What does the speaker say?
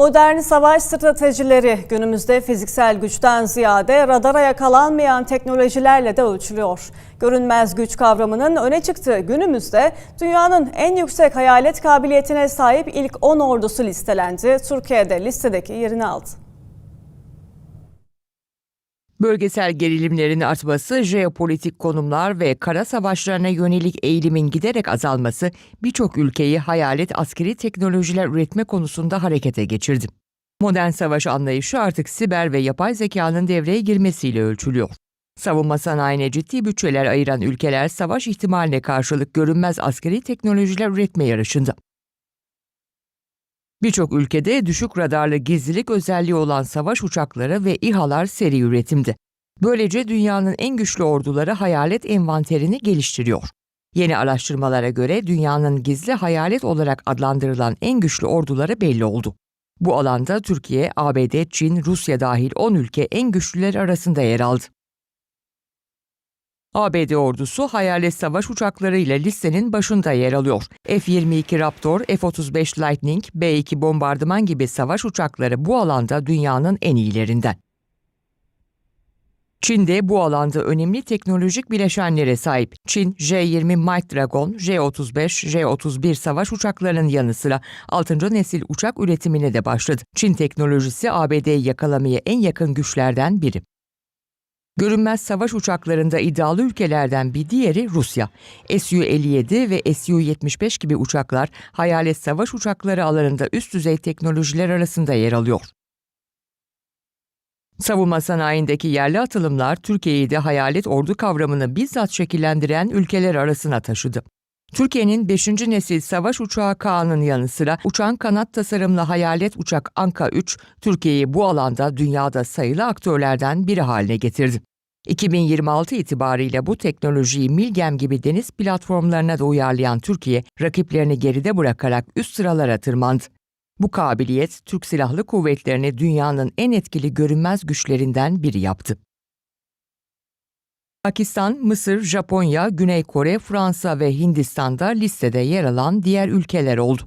Modern savaş stratejileri günümüzde fiziksel güçten ziyade radara yakalanmayan teknolojilerle de ölçülüyor. Görünmez güç kavramının öne çıktığı günümüzde dünyanın en yüksek hayalet kabiliyetine sahip ilk 10 ordusu listelendi. Türkiye'de listedeki yerini aldı. Bölgesel gerilimlerin artması, jeopolitik konumlar ve kara savaşlarına yönelik eğilimin giderek azalması birçok ülkeyi hayalet askeri teknolojiler üretme konusunda harekete geçirdi. Modern savaş anlayışı artık siber ve yapay zekanın devreye girmesiyle ölçülüyor. Savunma sanayine ciddi bütçeler ayıran ülkeler savaş ihtimaline karşılık görünmez askeri teknolojiler üretme yarışında. Birçok ülkede düşük radarlı gizlilik özelliği olan savaş uçakları ve İHA'lar seri üretimde. Böylece dünyanın en güçlü orduları hayalet envanterini geliştiriyor. Yeni araştırmalara göre dünyanın gizli hayalet olarak adlandırılan en güçlü orduları belli oldu. Bu alanda Türkiye, ABD, Çin, Rusya dahil 10 ülke en güçlüler arasında yer aldı. ABD ordusu hayalet savaş uçaklarıyla listenin başında yer alıyor. F-22 Raptor, F-35 Lightning, B-2 bombardıman gibi savaş uçakları bu alanda dünyanın en iyilerinden. Çin de bu alanda önemli teknolojik bileşenlere sahip. Çin, J-20 Might Dragon, J-35, J-31 savaş uçaklarının yanı sıra 6. nesil uçak üretimine de başladı. Çin teknolojisi ABD'yi yakalamaya en yakın güçlerden biri. Görünmez savaş uçaklarında iddialı ülkelerden bir diğeri Rusya. Su-57 ve Su-75 gibi uçaklar hayalet savaş uçakları alanında üst düzey teknolojiler arasında yer alıyor. Savunma sanayindeki yerli atılımlar Türkiye'yi de hayalet ordu kavramını bizzat şekillendiren ülkeler arasına taşıdı. Türkiye'nin 5. nesil savaş uçağı Kaan'ın yanı sıra uçan kanat tasarımlı hayalet uçak Anka 3, Türkiye'yi bu alanda dünyada sayılı aktörlerden biri haline getirdi. 2026 itibariyle bu teknolojiyi Milgem gibi deniz platformlarına da uyarlayan Türkiye, rakiplerini geride bırakarak üst sıralara tırmandı. Bu kabiliyet Türk Silahlı Kuvvetleri'ni dünyanın en etkili görünmez güçlerinden biri yaptı. Pakistan, Mısır, Japonya, Güney Kore, Fransa ve Hindistan'da listede yer alan diğer ülkeler oldu.